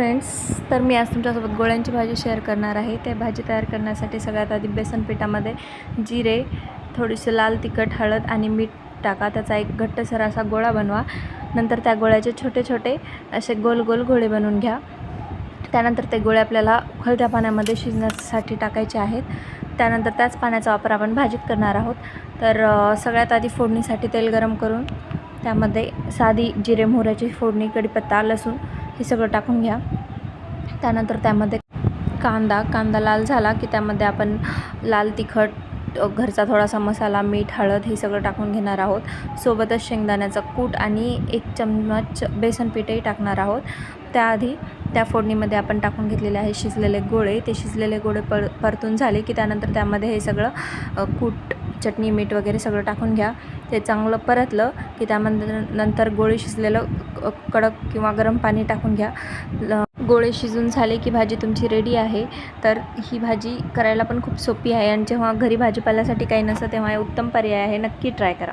Friends तर मी आज तुमच्यासोबत गोळ्यांची भाजी शेअर करणार आहे. ते भाजी तयार करण्यासाठी सगळ्यात आधी बेसन पिठामध्ये जिरे थोडीशी लाल तिखट हळद आणि मीठ टाका. त्याचा एक घट्टसर असा गोळा बनवा. नंतर त्या गोळ्याचे छोटे छोटे असे गोल गोल गोळे बनवून घ्या. त्यानंतर ते गोळे आपल्याला उकळत्या पाण्यामध्ये शिजण्यासाठी टाकायचे आहेत. त्यानंतर त्याच पाण्याचा वापर आपण भाजीत करणार आहोत. तर सगळ्यात आधी फोडणीसाठी तेल गरम करून त्यामध्ये साधी जिरे मोहऱ्याची फोडणी कढीपत्ता लसूण हे सगळं टाकून घ्या. त्यानंतर त्यामध्ये कांदा कांदा लाल झाला की त्यामध्ये आपण लाल तिखट घरचा थोडासा मसाला मीठ हळद हे सगळं टाकून घेणार आहोत. सोबतच शेंगदाण्याचा कूट आणि एक चम्मच बेसन पीठही टाकणार आहोत. त्याआधी त्या फोडणीमध्ये आपण टाकून घेतलेले आहे शिजलेले गोळे. ते शिजलेले गोळे पर परतून झाले की त्यानंतर त्यामध्ये हे सगळं कूट चटणी मीठ वगैरे सगळं टाकून घ्या. ते चांगलं परतलं की त्यामध्ये नंतर गोळे शिजलेलं कडक किंवा गरम पाणी टाकून घ्या. ल- गोळे शिजून झाले की भाजी तुमची रेडी आहे तर ही भाजी करायला पण खूप सोपी आहे. आणि जेव्हा घरी भाजीपाल्यासाठी काही नसतं तेव्हा हे उत्तम पर्याय आहे. नक्की ट्राय करा.